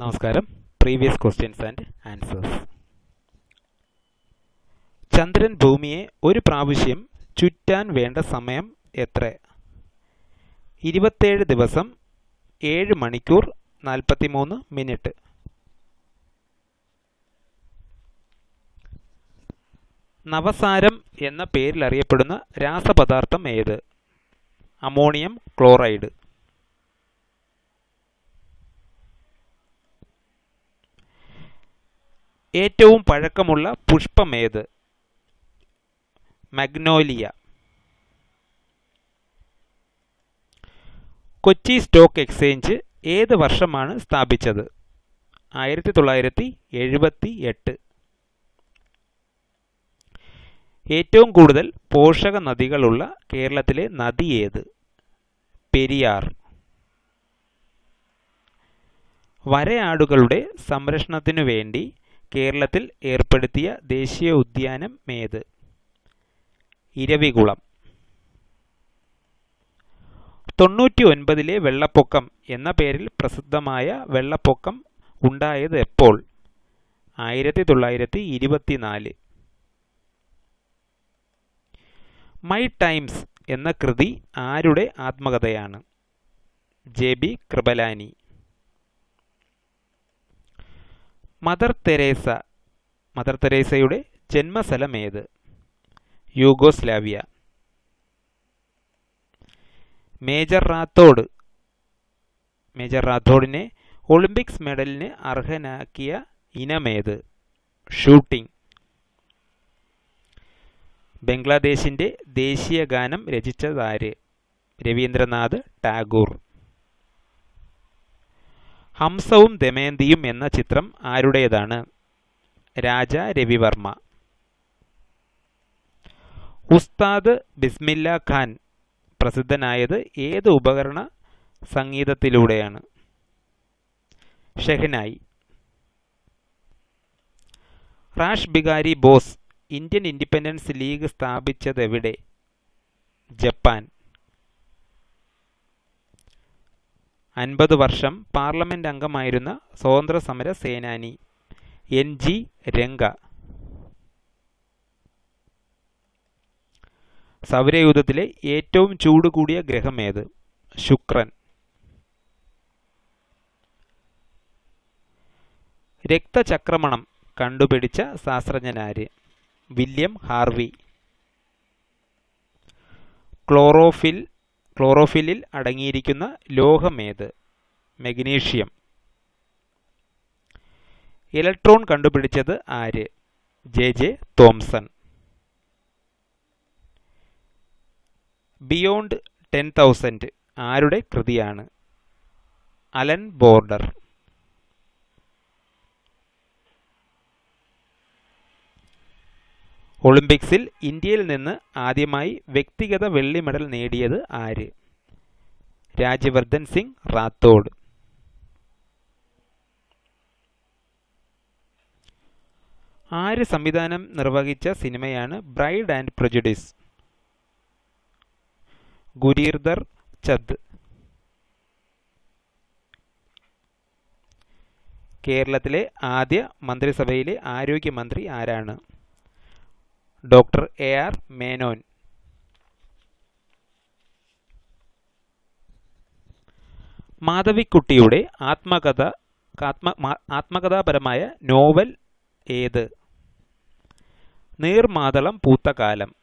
നമസ്കാരം. Previous questions and answers ചന്ദ്രൻ ഭൂമിയെ ഒരു പ്രാവശ്യം ചുറ്റാൻ വേണ്ട സമയം എത്ര? ഇരുപത്തേഴ് ദിവസം ഏഴ് മണിക്കൂർ നാൽപ്പത്തിമൂന്ന് മിനിറ്റ്. നവസാരം എന്ന പേരിൽ അറിയപ്പെടുന്ന രാസപദാർത്ഥം ഏത്? Ammonium chloride. ഏറ്റവും പഴക്കമുള്ള പുഷ്പമേത്? മഗ്നോലിയ. കൊച്ചി സ്റ്റോക്ക് എക്സ്ചേഞ്ച് ഏത് വർഷമാണ് സ്ഥാപിച്ചത്? ആയിരത്തി തൊള്ളായിരത്തി എഴുപത്തി എട്ട് ഏറ്റവും കൂടുതൽ പോഷക നദികളുള്ള കേരളത്തിലെ നദി ഏത്? പെരിയാർ. വരയാടുകളുടെ സംരക്ഷണത്തിനു വേണ്ടി കേരളത്തിൽ ഏർപ്പെടുത്തിയ ദേശീയ ഉദ്യാനം ഏത്? ഇരവികുളം. തൊണ്ണൂറ്റി ഒൻപതിലെ വെള്ളപ്പൊക്കം എന്ന പേരിൽ പ്രസിദ്ധമായ വെള്ളപ്പൊക്കം ഉണ്ടായത് എപ്പോൾ? ആയിരത്തി തൊള്ളായിരത്തി ഇരുപത്തിനാല് മൈ ടൈംസ് എന്ന കൃതി ആരുടെ ആത്മകഥയാണ്? J B Kripalani. Mother Teresa mother തെരേസയുടെ ജന്മസ്ഥലം ഏത് യൂഗോസ്ലാവിയ. മേജർ റാത്തോഡ് മേജർ റാത്തോഡിനെ ഒളിമ്പിക്സ് മെഡലിന് അർഹനാക്കിയ ഇനമേത്? ഷൂട്ടിംഗ്. ബംഗ്ലാദേശിന്റെ ദേശീയ ഗാനം രചിച്ചതാര്? രവീന്ദ്രനാഥ് ടാഗോർ. ഹംസവും ദമയന്തിയും എന്ന ചിത്രം ആരുടേതാണ്? രാജ രവിവർമ്മ. ഉസ്താദ് ബിസ്മില്ല ഖാൻ പ്രസിദ്ധനായത് ഏത് ഉപകരണ സംഗീതത്തിലൂടെയാണ്? Shehnai. Rash Behari Bose Indian independence league സ്ഥാപിച്ചതെവിടെ? Japan. അൻപത് വർഷം പാർലമെന്റ് അംഗമായിരുന്ന സ്വതന്ത്ര സമര സേനാനി എൻ ജി രംഗ. സൗരയൂഥത്തിലെ ഏറ്റവും ചൂട് കൂടിയ ഗ്രഹമേത് ശുക്രൻ. രക്തചക്രമണം കണ്ടുപിടിച്ച ശാസ്ത്രജ്ഞനാര്? William Harvey. ക്ലോറോഫിൽ ക്ലോറോഫിലിൽ അടങ്ങിയിരിക്കുന്ന ലോഹമേത് മെഗ്നീഷ്യം. ഇലക്ട്രോൺ കണ്ടുപിടിച്ചത് ആര്? J. J. Thomson. Beyond ten thousand ആരുടെ കൃതിയാണ്? Alan Border. ഒളിമ്പിക്സിൽ ഇന്ത്യയിൽ നിന്ന് ആദ്യമായി വ്യക്തിഗത വെള്ളി മെഡൽ നേടിയത് ആര്? രാജ്യവർദ്ധൻ സിംഗ് റാത്തോഡ്. ആര് സംവിധാനം നിർവഹിച്ച സിനിമയാണ് ബ്രൈഡ് ആൻഡ് പ്രൊജുഡിസ്? ഗുരീർദർ ചദ് കേരളത്തിലെ ആദ്യ മന്ത്രിസഭയിലെ ആരോഗ്യമന്ത്രി ആരാണ്? Doctor A R Menon. മാധവിക്കുട്ടിയുടെ ആത്മകഥ ആത്മ ആത്മകഥാപരമായ നോവൽ ഏത്? നീർമാതളം പൂത്തകാലം.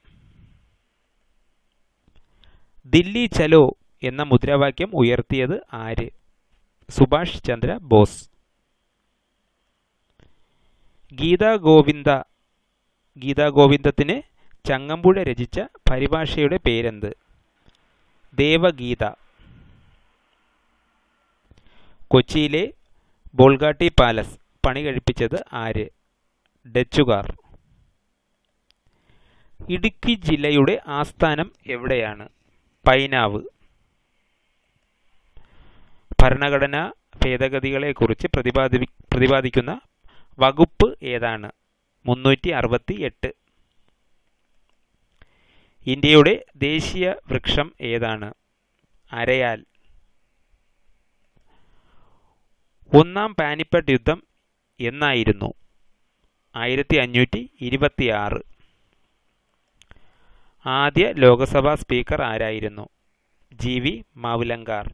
ദില്ലി ചലോ എന്ന മുദ്രാവാക്യം ഉയർത്തിയത് ആര്? സുഭാഷ് ചന്ദ്ര ബോസ്. ഗീതാ ഗോവിന്ദ ഗീതാ ഗോവിന്ദത്തിന് ചങ്ങമ്പുഴ രചിച്ച പരിഭാഷയുടെ പേരെന്ത്? ദേവഗീത. കൊച്ചിയിലെ ബോൾഗാട്ടി പാലസ് പണി കഴിപ്പിച്ചത് ആര്? ഡച്ചുകാർ. ഇടുക്കി ജില്ലയുടെ ആസ്ഥാനം എവിടെയാണ്? പൈനാവ്. ഭരണഘടനാ ഭേദഗതികളെക്കുറിച്ച് പ്രതിപാദി പ്രതിപാദിക്കുന്ന വകുപ്പ് ഏതാണ്? മുന്നൂറ്റി അറുപത്തി എട്ട് ഇന്ത്യയുടെ ദേശീയ വൃക്ഷം ഏതാണ്? അരയാൽ. ഒന്നാം പാനിപ്പട്ട് യുദ്ധം എന്നായിരുന്നു. ആയിരത്തി അഞ്ഞൂറ്റി ഇരുപത്തി ആറ് ആദ്യ ലോകസഭാ സ്പീക്കർ ആരായിരുന്നു? G V Mavalankar.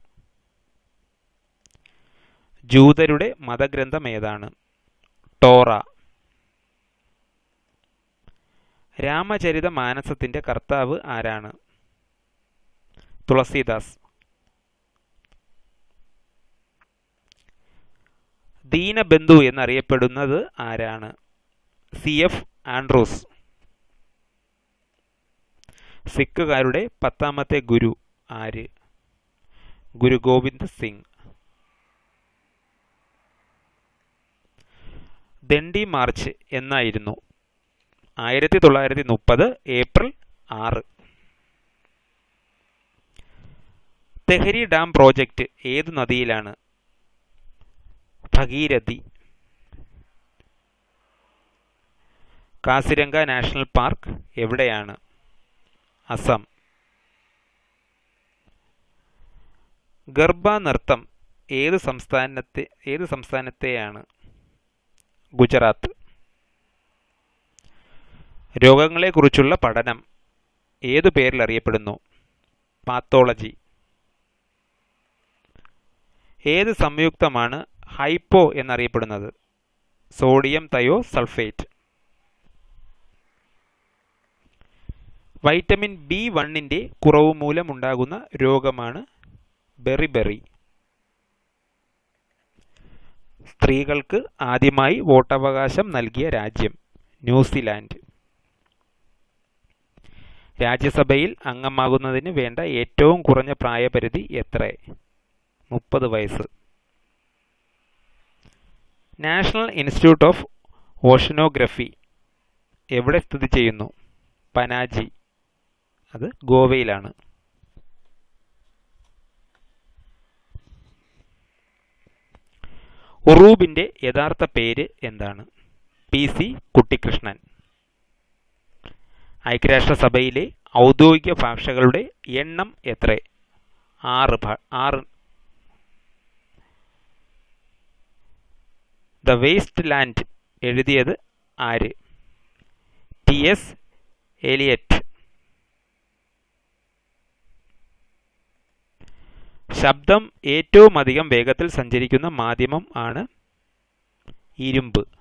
ജൂതരുടെ മതഗ്രന്ഥം ഏതാണ്? ടോറ. രാമചരിത മാനസത്തിന്റെ കർത്താവ് ആരാണ്? തുളസീദാസ്. ദീനബന്ധു എന്നറിയപ്പെടുന്നത് ആരാണ്? സി. എഫ്. ആൻഡ്രൂസ്. സിഖുകാരുടെ പത്താമത്തെ ഗുരു ആര്? ഗുരു ഗോവിന്ദ് സിംഗ്. ദണ്ഡി മാർച്ച് എന്നായിരുന്നു. ആയിരത്തി തൊള്ളായിരത്തി മുപ്പത് ഏപ്രിൽ ആറ്. തെഹരി ഡാം പ്രോജക്റ്റ് ഏത് നദിയിലാണ്? ഭഗീരഥി. കാസിരംഗ നാഷണൽ പാർക്ക് എവിടെയാണ്? അസം. ഗർഭ നൃത്തം ഏത് സംസ്ഥാനത്തെ ഏത് സംസ്ഥാനത്തെയാണ്? ഗുജറാത്ത്. രോഗങ്ങളെക്കുറിച്ചുള്ള പഠനം ഏതു പേരിൽ അറിയപ്പെടുന്നു പാത്തോളജി ഏത് സംയുക്തമാണ് ഹൈപ്പോ എന്നറിയപ്പെടുന്നത്? Sodium thiosulphate. വൈറ്റമിൻ ബി വണ്ണിന്റെ കുറവ് മൂലമുണ്ടാകുന്ന രോഗമാണ് ബെറിബെറി. സ്ത്രീകൾക്ക് ആദ്യമായി വോട്ടവകാശം നൽകിയ രാജ്യം ന്യൂസിലാൻഡ്. രാജ്യസഭയിൽ അംഗമാകുന്നതിന് വേണ്ട ഏറ്റവും കുറഞ്ഞ പ്രായപരിധി എത്ര? മുപ്പത് വയസ്സ്. നാഷണൽ ഇൻസ്റ്റിറ്റ്യൂട്ട് ഓഫ് ഓഷനോഗ്രഫി എവിടെ സ്ഥിതി ചെയ്യുന്നു? പനാജി. അത് ഗോവയിലാണ്. ഉറൂബിന്റെ യഥാർത്ഥ പേര് എന്താണ്? പി സി കുട്ടിക്കൃഷ്ണൻ ഐക്യരാഷ്ട്രസഭയിലെ ഔദ്യോഗിക ഭാഷകളുടെ എണ്ണം എത്ര? ആറ് ആറ്. ദ വേസ്റ്റ് ലാൻഡ് എഴുതിയത് ആര്? T S Eliot. ശബ്ദം ഏറ്റവും അധികം വേഗത്തിൽ സഞ്ചരിക്കുന്ന മാധ്യമം ആണ് ഇരുമ്പ്.